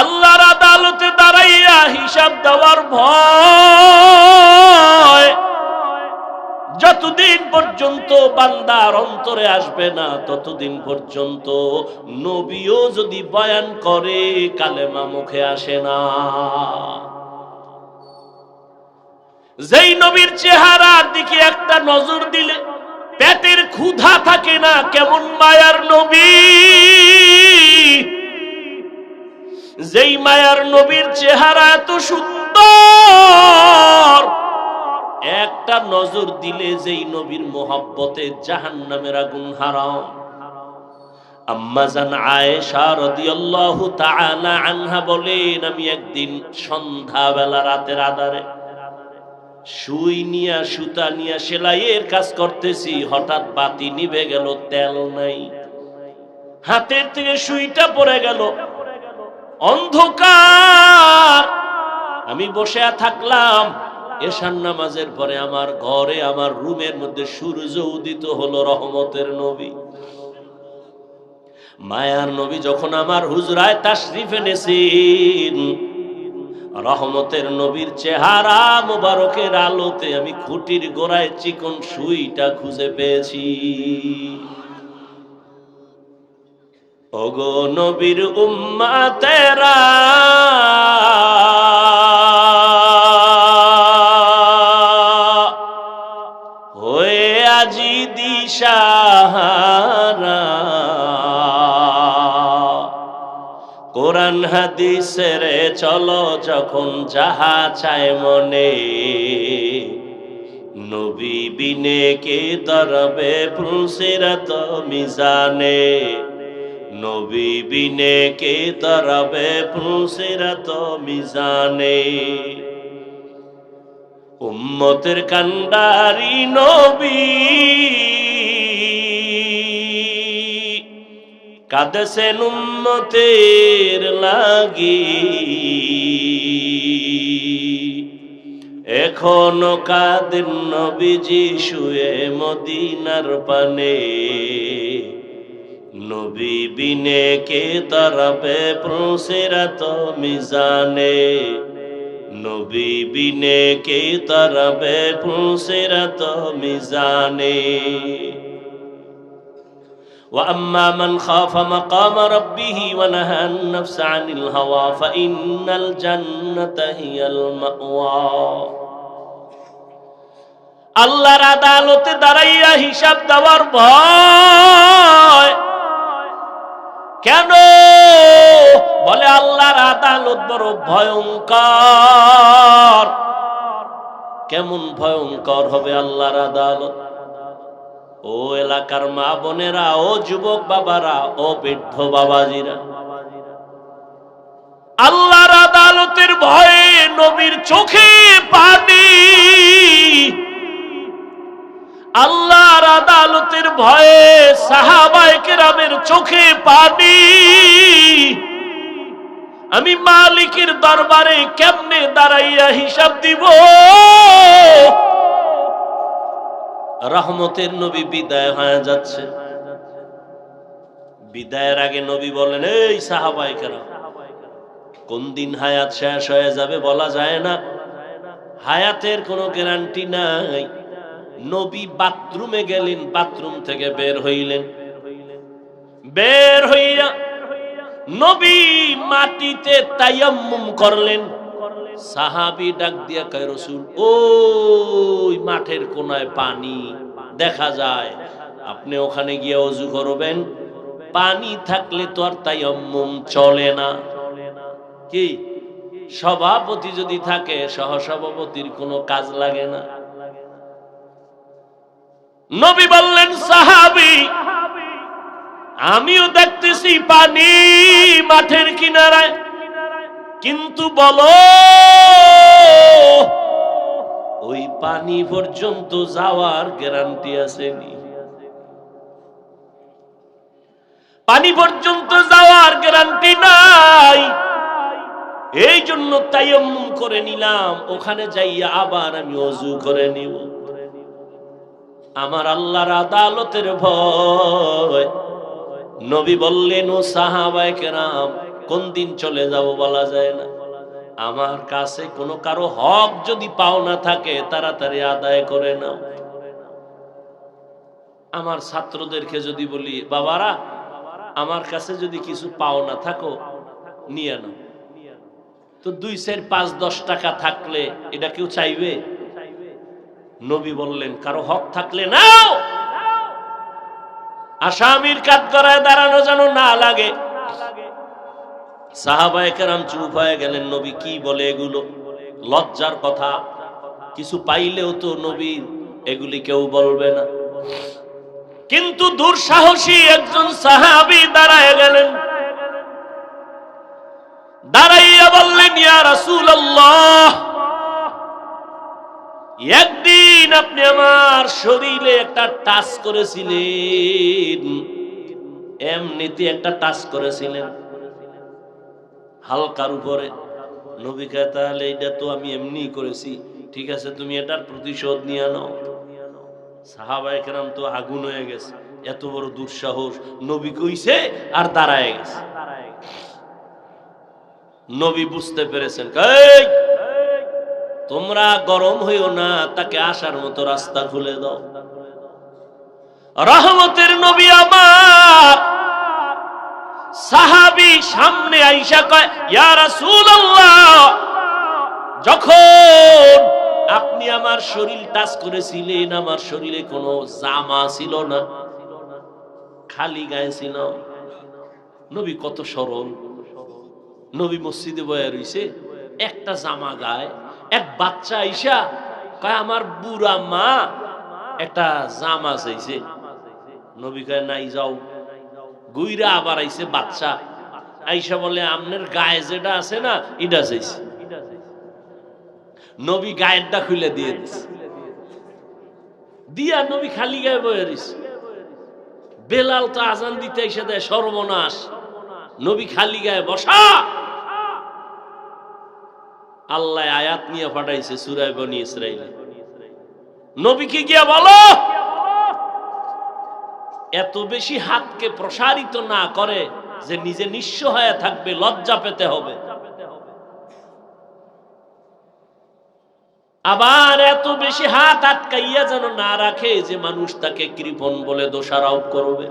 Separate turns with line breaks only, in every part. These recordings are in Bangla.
আল্লাহর আদালতে দাঁড়াইয়া হিসাব দেওয়ার ভয়। যতদিন পর্যন্ত বান্দার অন্তরে আসবে না, ততদিন পর্যন্ত নবীও যদি বয়ান করে, কালেমা মুখে আসে না। যেই নবীর চেহারার দিকে একটা নজর দিলে, পেটের ক্ষুধা থাকে না, কেমন মায়ার নবী। যেই মায়ার নবীর চেহারা এত সুন্দর, একটা নজর দিলে যেই নবীর মোহাব্বতে জাহান নামের আগুন হারাম আম্মাজান বলেন, আমি একদিন রাতের আধারে নিয়া, সুতা নিয়া সেলাইয়ের কাজ করতেছি, হঠাৎ বাতি নিভে গেল, তেল নাই। হাতের থেকে সুইটা পড়ে গেল অন্ধকার। আমি বসে থাকলাম। এশান নামাজের পরে আমার ঘরে, আমার রুমের মধ্যে সূর্য উদিত হলো রহমতের নবী। মায়ার নবী যখন আমার হুজরায় তাশরিফ এনেছেন, রহমতের নবীর চেহারা মোবারকের আলোতে আমি খুঁটির গোড়ায় চিকন সুইটা খুঁজে পেয়েছি। ওগো নবীর উম্মা তেরা হয়ে আজি দিশাহারা। কোরআন হাদিসের চলো যখন যাহা চায় মনে। নবী বিনে কে তরবে ফুলসিরাত মিজানে। নবী বিনে কে তরবে ফুলসিরাত মিজানে। উম্মতের কান্ডারি নবী। কাঁদেছেন উম্মতের লাগি। এখনও কাদের নবীজি শুয়ে মদিনার পানে। নবী বিনে কে তরবে প্রসেরাত মিজানে নবী বিনে কে তরবে প্রসেরাত মিজানে وأما من خاف مقام ربه ونهى النفس عن الهوى فإن الجنة هي المأوى আল্লাহর আদালতে দাঁড়াইয়া হিসাব দেওয়ার ভয় কেন? বলে আল্লাহর আদালত বড় ভয়ঙ্কর। কেমন ভয়ঙ্কর হবে আল্লাহর আদালত? ও এলাকার মা বোনেরা, ও যুবক বাবারা, ও বৃদ্ধ বাবাজিরা। আল্লাহর আদালতের ভয়ে নবীর চোখে পানি আল্লাহর আদালতের ভয়ে সাহাবায়ে কেরামের চোখে পানি। আমি মালিকের দরবারে কেমনে দাঁড়াইয়া হিসাব দিব? রহমতের নবী বিদায় হয়ে যাচ্ছে। বিদায়ের আগে নবী বলেন এই সাহাবাই কেন কোন দিন হায়াত শেষ হয়ে যাবে বলা যায় না? হায়াতের কোনো গ্যারান্টি নাই। নবী বাথরুমে গেলেন, বাথরুম থেকে বের হইলেন। বের হইয়া নবী মাটিতে তায়াম্মুম করলেন। সাহাবি ডাক দিয়া কয়, রসুল, ওই মাঠের কোনায় পানি দেখা যায়। আপনি ওখানে গিয়ে অজু করবেন। পানি থাকলে তো আর তাই চলে না। কি? সভাপতি যদি থাকে, সহসভাপতির কোনো কাজ লাগে না। নবী বললেন, সাহাবি, আমিও দেখতেছি পানি মাঠের কিনারায়। কিন্তু বলো, ওই পানি পর্যন্ত যাওয়ার গ্যারান্টি আসেনি। পানি পর্যন্ত যাওয়ার গ্যারান্টি নাই। এই জন্য তাইয়াম্মুম করে নিলাম। ওখানে যাইয়া আবার আমি অজু করে নিব। আমার আল্লাহর আদালতের ভয়। নবী বললেন, ও সাহাবায়ে কেরাম, কোন দিন চলে যাব বলা যায় না। আমার কাছে কোনো কারও হক যদি পাও না থাকে, তাড়াতাড়ি আদায় করে নাও। আমার ছাত্রদেরকে যদি বলি, বাবারা, আমার কাছে যদি কিছু পাও না থাকো, নিয়ে নাও। তো দুই সের পাঁচ দশ টাকা থাকলে এটা কেউ চাইবে? নবী বললেন, কারও হক থাকলে নাও। আসামির কাজ করায় দাঁড়ানো যেন না লাগে। সাহাবায়ে কেরাম চুপ হয়ে গেলেন। নবী কি বলে এগুলো? লজ্জার কথা। কিছু পাইলেও তো নবী এগুলি কেউ বলবে না। কিন্তু দুঃসাহসী একজন সাহাবী দাঁড়ায় গেলেন। দাঁড়াইয়া বললেন, ইয়া রাসূলুল্লাহ একদিন আপনি আমার শরীরে একটা টাচ করেছিলেন। এমনিতে একটা টাচ করেছিলেন। হালকার উপরে। নবী কয়, তাহলে এটা তো আমি এমনি করেছি। ঠিক আছে, তুমি এটার প্রতিশোধ নিয়ে নাও। সাহাবায়ে কেরাম তো আগুন হয়ে গেছে। এত বড় দুঃসাহস। নবী কইছে আর দাঁড়ায় গেছে। নবী বুঝতে পেরেছেন। এই তোমরা গরম হইও না, তাকে আসার মতো রাস্তা খুলে দাও। রহমতের নবী আমার সাহাবি সামনে আইসা কয়, ইয়া রাসূলুল্লাহ, যখন আপনি আমার শরীর টাচ করেছিলেন, আমার শরীরে কোনো জামা ছিল না, খালি গায়ে ছিল। নবী কত সরল। নবী মসজিদে বয়ে রইছে, একটা জামা গায়ে এক বাচ্চা আইসা কয়, আমার বুড়া মা, একটা জামা চাইছে নবী কয়, নাই যাও। গুইরা আবার আইছে বাচ্চা। আইসা বলে, আমনের গায়ে যেটা আছে না এটা চাইছে। নবী গায়েরটা খুলে দিয়ে দিছে। দিয়া নবী খালি গায়ে বয়ে রইছে। বেলাল তো আজান দিতে এসে দেয়, সর্বনাশ। নবী খালি গায়ে বসা। আল্লাহ আয়াত নিয়ে পাঠাইছে সুরাই বনি ইসরাইলে নবীকে গিয়া বলো, এত বেশি হাতকে প্রসারিত না করে যে নিজে নিঃস্ব হয়ে থাকবে, লজ্জা পেতে হবে। আবার এত বেশি হাত আটকাইয়া যেন না রাখে যে মানুষ তাকে কৃপণ বলে দোষারোপ করবে।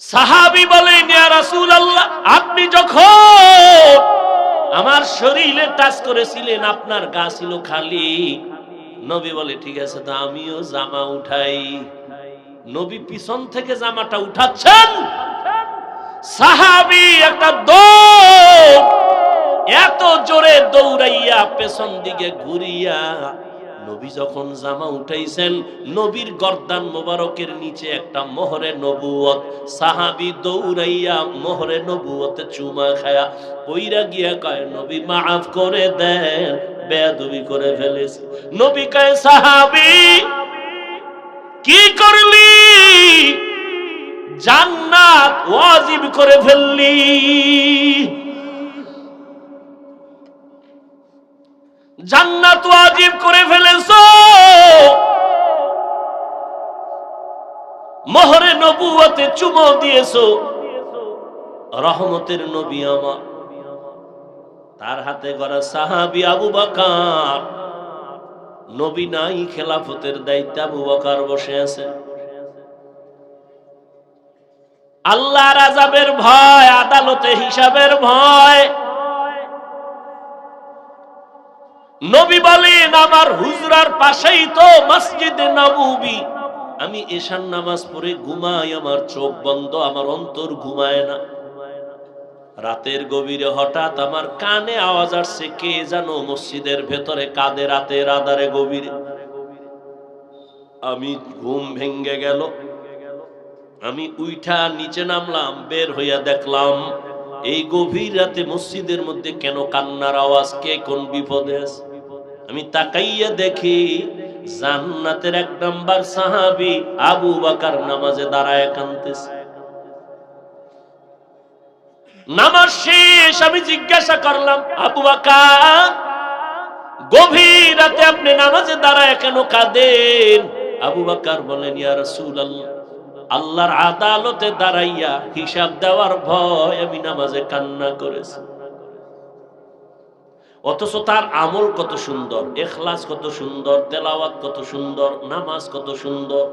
সাহাবি বলেন, ইয়া রাসূলুল্লাহ, আপনি যখন আমার শরীরে টাচ করেছিলেন, আপনার গা ছিল খালি। নবী বলে, ঠিক আছে, তো আমিও জামা উঠাই। নবী পিছন থেকে জামাটা উঠাচ্ছেন। সাহাবি একটা দৌড়, এত জোরে দৌড়াইয়া পেছন দিকে ঘুরিয়া নবী যখন জামা উঠাইছেন, নবীর গর্দান মোবারকের নিচে একটা মোহরে নবুয়ত সাহাবি দৌড়াইয়া মোহরে নবুয়তে চুমা খায়া ওইরা গিয়া কয়, নবী, মাফ করে দেন, বেয়াদবি করে ফেলেছি। নবী কয়, সাহাবি, কি করলি? জান্নাত ওয়াজিব করে ফেললি। জান্নাত ওয়াজিব করে ফেলেছো। মোহরে নবুয়তে চুমো দিয়েছ। রহমতের নবী আমার। তার হাতে গড়া সাহাবি আবু বাকার। নবী নাই, খেলাফতের দায়িত্ব আবু বাকার বসে আছে। আল্লাহ রাজাবের ভয়, আদালতে হিসাবের ভয়। নবী বলেন, আমার হুজরার পাশেই তো মসজিদে নববী। আমি এশান নামাজ পড়ে ঘুমাই, আমার চোখ বন্ধ, আমার অন্তর ঘুমায় না। রাতের গভীরে হঠাৎ আমার কানে আওয়াজ আসছে, কে জানো মসজিদের ভেতরে কাঁদে রাতের আধারে গভীরে? আমি ঘুম ভেঙ্গে গেল। আমি উইঠা নিচে নামলাম, বের হইয়া দেখলাম, এই গভীর রাতে মসজিদের মধ্যে কেন কান্নার আওয়াজ, কে কোন বিপদে আছে? আমি তাকাইয়া দেখি জান্নাতের এক নাম্বার সাহাবি আবু বাকার নামাজে দাঁড়ায় কানতেছে নামাজ শেষ, আমি জিজ্ঞাসা করলাম, আবু বাকার, গভীর রাতে আপনি নামাজে দাঁড়ায় কেন কাঁদেন? আবু বাকার বলেন ইয়া রাসূলুল্লাহ, আল্লাহর আদালতে দাঁড়াইয়া হিসাব দেওয়ার ভয় আমি নামাজে কান্না করেছি। অথচ তার আমল কত সুন্দর, এখলাস কত সুন্দর, তেলাওয়াত কত সুন্দর, নামাজ কত সুন্দর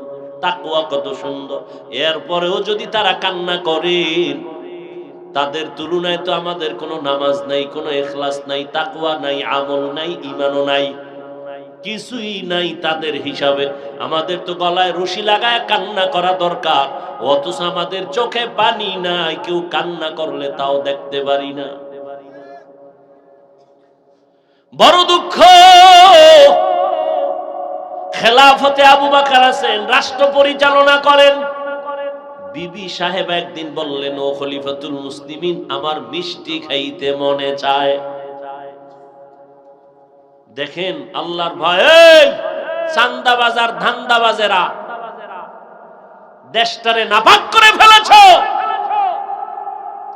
তাকুয়া কত সুন্দর। এরপরেও যদি তারা কান্না করে, তাদের তুলনায় তো আমাদের কোনো নামাজ নাই, কোনো এখলাস নাই তাকুয়া নাই, আমল নাই ইমানও নাই, কিছুই নাই তাদের হিসাবে। আমাদের তো গলায় রশি লাগায় কান্না করা দরকার, অথচ আমাদের চোখে পানি নাই, কেউ কান্না করলে তাও দেখতে পারি না। বড় দুঃখ। খেলাফতে আবু বাকার আছেন, রাষ্ট্র পরিচালনা করেন। বিবি সাহেব একদিন বললেন, ও খলিফাতুল মুসলিমিন, আমার মিষ্টি খাইতে মনে চায়। দেখেন, আল্লাহর ভয় এই চান্দাবাজার, ধান্দাবাজেরা দেশটারে নাপাক করে ফেলেছ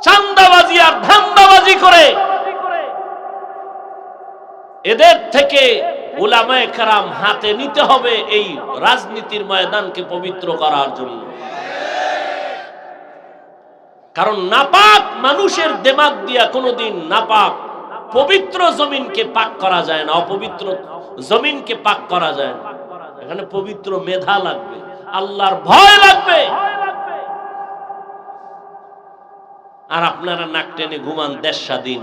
চান্দাবাজি আর ধান্দাবাজি করে এদের থেকে উলামায়ে কারাম হাতে নিতে হবে এই রাজনীতির ময়দানকে পবিত্র করার জন্য। কারণ নাপাক মানুষের দেমাগ দিয়া কোনোদিন নাপাক পবিত্র জমিনকে পাক করা যায় না, অপবিত্র জমিনকে পাক করা যায় না। এখানে পবিত্র মেধা লাগবে, আল্লাহর ভয় লাগবে। আর আপনারা নাক টেনে ঘুমান দেশ স্বাধীন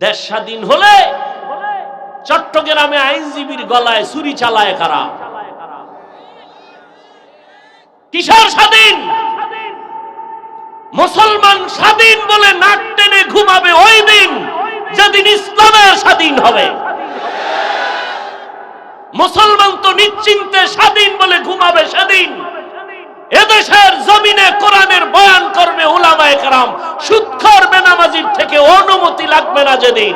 দেশ স্বাধীন হলে চট্টগ্রামে আইনজীবীর গলায় ছুরি চালায় কারা? কিসের স্বাধীন? মুসলমান স্বাধীন বলে নাক টেনে ঘুমাবে ওই দিন যেদিন ইসলামের স্বাধীন হবে। মুসলমান তো নিশ্চিন্তে স্বাধীন বলে ঘুমাবে সেদিন। এদেশের জমিনে কোরআনের বয়ান করবে ওলামায় কারাম। সুৎখর বেনামাজির থেকে অনুমতি লাগবে না যেদিন।